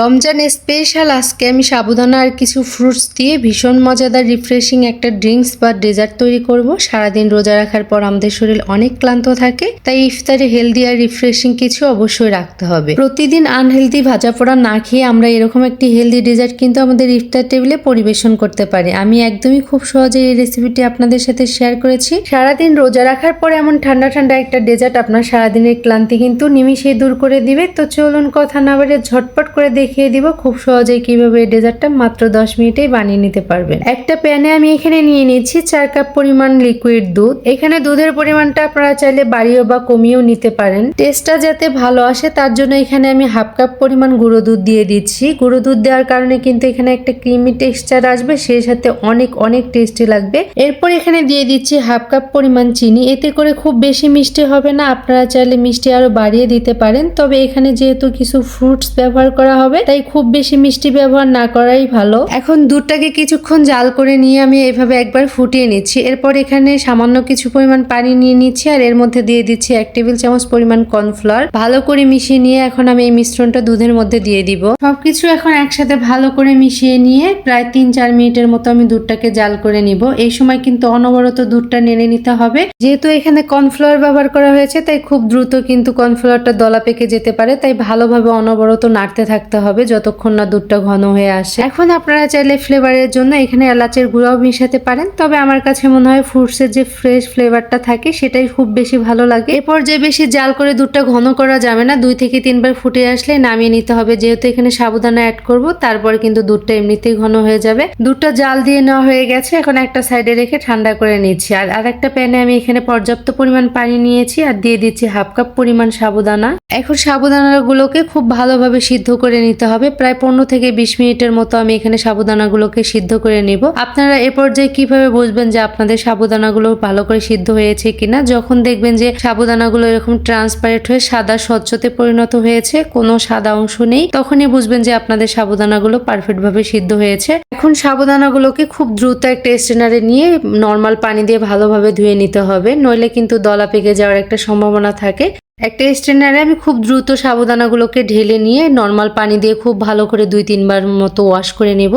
Ramzan special আজকে আমি সাবুদানা আর কিছু ফ্রুটস দিয়ে ভীষণ মজাদার রিফ্রেশিং একটা ড্রিঙ্কস বা ডেজার্ট তৈরি করব। সারাদিন রোজা রাখার পর আমাদের শরীর অনেক ক্লান্ত থাকে, তাই ইফতারে হেলদি আর রিফ্রেশিং কিছু অবশ্যই রাখতে হবে। প্রতিদিন আনহেলদি ভাজা পোড়া না খেয়ে আমরা এরকম একটি হেলদি ডেজার্ট কিন্তু আমাদের ইফতার টেবিলে পরিবেশন করতে পারি। আমি একদমই খুব সহজে এই রেসিপিটি আপনাদের সাথে শেয়ার করেছি। সারাদিন রোজা রাখার পর এমন ঠান্ডা ঠান্ডা একটা ডেজার্ট আপনার সারাদিনের ক্লান্তি কিন্তু নিমিশেই দূর করে দিবে। তো চলুন কথা না বেড়ে ঝটপট করে দেখিয়ে দিব খুব সহজেই কীভাবে এই ডেজার্টটা মাত্র দশ মিনিটেই বানিয়ে নিতে পারবেন। একটা প্যানে আমি এখানে নিয়ে নিচ্ছি চার কাপ পরিমাণ লিকুইড দুধ। এখানে দুধের পরিমাণটা আপনারা চাইলে বাড়িয়েও বা কমিয়েও নিতে পারেন। টেস্টটা যাতে ভালো আসে, তার জন্য এখানে আমি হাফ কাপ পরিমাণ গুঁড়ো দুধ দিয়ে দিচ্ছি। গুঁড়ো দুধ দেওয়ার কারণে কিন্তু এখানে একটা ক্রিমি টেক্সচার আসবে, সেই সাথে অনেক অনেক টেস্টি লাগবে। এরপর এখানে দিয়ে দিচ্ছি হাফ কাপ পরিমাণ চিনি। এতে করে খুব বেশি মিষ্টি হবে না, আপনারা চাইলে মিষ্টি আরও বাড়িয়ে দিতে পারেন। তবে এখানে যেহেতু কিছু ফ্রুটস ব্যবহার করা হবে তাই খুব বেশি মিষ্টি ব্যবহার না করাই ভালো। এখন দুধটাকে কিছুক্ষণ জাল করে নিয়ে আমি এভাবে একবার ফুটিয়ে নিচ্ছি। এরপর এখানে সামান্য কিছু পরিমাণ পানি নিয়ে নিচ্ছি আর এর মধ্যে দিয়ে দিচ্ছি এক টেবিল চামচ পরিমাণ কর্নফ্লাওয়ার। ভালো করে মিশিয়ে নিয়ে এখন আমি এই মিশ্রণটা দুধের মধ্যে দিয়ে দিব। সবকিছু এখন একসাথে ভালো করে মিশিয়ে নিয়ে প্রায় তিন চার মিনিটের মতো আমি দুধটাকে জাল করে নিব। এই সময় কিন্তু অনবরত দুধটা নেড়ে নিতে হবে। যেহেতু এখানে কর্নফ্লাওয়ার ব্যবহার করা হয়েছে, তাই খুব দ্রুত কিন্তু কর্নফ্লাওয়ারটা দলা পেকে যেতে পারে। তাই ভালোভাবে অনবরত নাড়তে থাকতে হবে যতক্ষণ না দুধটা ঘন হয়ে আসে। এখন আপনারা চাইলে ফ্লেভারের জন্য এখানে এলাচের গুঁড়াও মিশাতে পারেন, তবে আমার কাছে মনে হয় ফ্রুটসের যে ফ্রেশ ফ্লেভারটা থাকে সেটাই খুব বেশি ভালো লাগে। এরপর যে বেশি জাল করে দুধটা ঘন করা যাবে না, দুই থেকে তিনবার ফুটে আসলে নামিয়ে নিতে হবে। যেহেতু এখানে সাবুদানা অ্যাড করব, তারপর কিন্তু দুধটা এমনিতেই ঘন হয়ে যাবে। দুধটা জাল দিয়ে নেওয়া হয়ে গেছে, এখন একটা সাইডে রেখে ঠান্ডা করে নিচ্ছি। আর আর একটা প্যানে আমি এখানে পর্যাপ্ত পরিমাণ পানি নিয়েছি আর দিয়ে দিচ্ছি হাফ কাপ পরিমাণ সাবুদানা। এখন সাবুদানাগুলোকে খুব ভালোভাবে সিদ্ধ করে নিতে হবে। প্রায় পনেরো থেকে বিশ মিনিটের মতো আমি এখানে সাবুদানাগুলোকে সিদ্ধ করে নিব। আপনারা এ পর্যায়ে কীভাবে বুঝবেন যে আপনাদের সাবুদানাগুলো ভালো করে সিদ্ধ হয়েছে কিনা? যখন দেখবেন যে সাবুদানাগুলো এরকম ট্রান্সপারেন্ট হয়ে সাদা স্বচ্ছতে পরিণত হয়েছে, কোনো সাদা অংশ নেই, তখনই বুঝবেন যে আপনাদের সাবুদানাগুলো পারফেক্ট ভাবে সিদ্ধ হয়েছে। এখন সাবুদানাগুলোকে খুব দ্রুত একটা স্টেনারে নিয়ে নর্মাল পানি দিয়ে ভালোভাবে ধুয়ে নিতে হবে। নইলে কিন্তু দলা পেকে যাওয়ার একটা সম্ভাবনা থাকে। একটা স্ট্রেনারে আমি খুব দ্রুত সাবুদানাগুলোকে ঢেলে নিয়ে নর্মাল পানি দিয়ে খুব ভালো করে দুই, তিনবার মতো ওয়াশ করে নেব।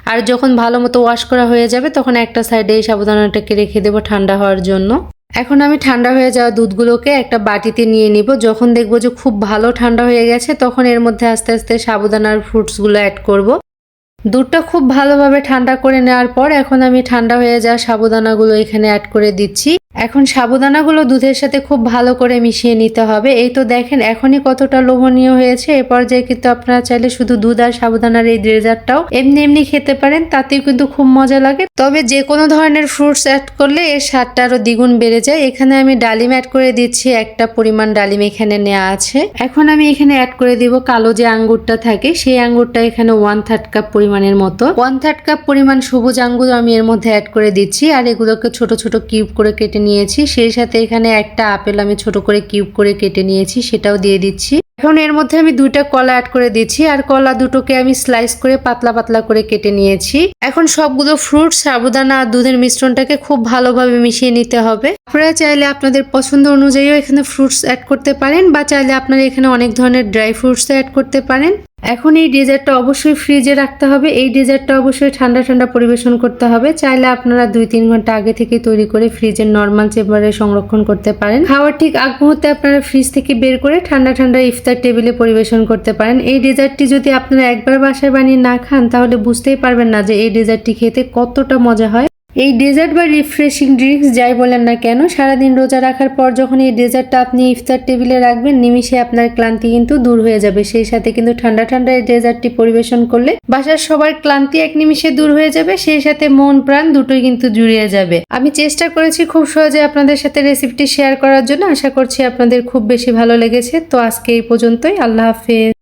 আর যখন ভালো মতো ওয়াশ করা হয়ে যাবে, তখন একটা সাইডে এই সাবুদানাটাকে রেখে দেবো ঠান্ডা হওয়ার জন্য। এখন আমি ঠান্ডা হয়ে যাওয়া দুধগুলোকে একটা বাটিতে নিয়ে নিব। যখন দেখব যে খুব ভালো ঠান্ডা হয়ে গেছে, তখন এর মধ্যে আস্তে আস্তে সাবুদানার ফ্রুটসগুলো অ্যাড করব। দুধটা খুব ভালোভাবে ঠান্ডা করে নেওয়ার পর এখন আমি ঠান্ডা হয়ে যাওয়া সাবুদানাগুলো এখানে অ্যাড করে দিচ্ছি। এখন সাবুদানাগুলো দুধের সাথে খুব ভালো করে মিশিয়ে নিতে হবে। এই তো দেখেন, এখনই কতটা লোভনীয় হয়েছে। এ পর্যায়ে কিন্তু আপনারা চাইলে শুধু দুধ আর সাবুদানার এই ড্রেজারটাও এমনি এমনি খেতে পারেন, তাতেও কিন্তু খুব মজা লাগে। তবে যে কোনো ধরনের ফ্রুটস অ্যাড করলে এর স্বাদটা আরও দ্বিগুণ বেড়ে যায়। এখানে আমি ডালিম অ্যাড করে দিচ্ছি, একটা পরিমাণ ডালিম এখানে নেওয়া আছে। এখন আমি এখানে অ্যাড করে দিব কালো যে আঙ্গুরটা থাকে, সেই আঙ্গুরটা এখানে ওয়ান থার্ড কাপ পরিমাণের মতো। ওয়ান থার্ড কাপ পরিমাণ সবুজ আঙ্গুর আমি এর মধ্যে অ্যাড করে দিচ্ছি, আর এগুলোকে ছোট ছোট কিউব করে কেটে নিয়েছি, সেই সাথে এখানে একটা আপেল আমি ছোট করে কিউব করে কেটে নিয়েছি, সেটাও দিয়ে দিচ্ছি। এখন এর মধ্যে আমি দুইটা কলা অ্যাড করে দিচ্ছি, আর কলা দুটোকে আমি স্লাইস করে পাতলা পাতলা করে কেটে নিয়েছি। এখন সবগুলো ফ্রুট সাবুদানা আর দুধের মিশ্রণটাকে খুব ভালোভাবে মিশিয়ে নিতে হবে। আপনারা চাইলে আপনাদের পছন্দ অনুযায়ীও এখানে ফ্রুটস অ্যাড করতে পারেন, বা চাইলে আপনারা এখানে অনেক ধরনের ড্রাই ফ্রুটস অ্যাড করতে পারেন। এখন এই ডেজার্টটা অবশ্যই ফ্রিজে রাখতে হবে। এই ডেজার্টটা অবশ্যই ঠান্ডা ঠান্ডা পরিবেশন করতে হবে। চাইলে আপনারা দুই তিন ঘণ্টা আগে থেকে তৈরি করে ফ্রিজের নর্মাল চেম্বারে সংরক্ষণ করতে পারেন। খাওয়ার ঠিক আগ মুহূর্তে আপনারা ফ্রিজ থেকে বের করে ঠান্ডা ঠান্ডা ইফতার টেবিলে পরিবেশন করতে পারেন। এই ডেজার্টটি যদি আপনারা একবার বাসায় বানিয়ে না খান, তাহলে বুঝতেই পারবেন না যে এই ডেজার্টটি খেতে কতটা মজা হয়। এই ডেজার্ট বা রিফ্রেশিং ড্রিঙ্কস যাই বলেন না কেন, সারাদিন রোজা রাখার পর যখন এই ডেজার্টটা আপনি ইফতার টেবিলে রাখবেন নিমিশে আপনার ক্লান্তি কিন্তু দূর হয়ে যাবে। সেই সাথে কিন্তু ঠান্ডা ঠান্ডা এই ডেজার্টটি পরিবেশন করলে বাসার সবার ক্লান্তি এক নিমিষে দূর হয়ে যাবে, সেই সাথে মন, প্রাণ দুটোই কিন্তু জুড়িয়ে যাবে। আমি চেষ্টা করেছি খুব সহজে আপনাদের সাথে রেসিপিটি শেয়ার করার জন্য, আশা করছি আপনাদের খুব বেশি ভালো লেগেছে। তো আজকে এই পর্যন্তই, আল্লাহ হাফেজ।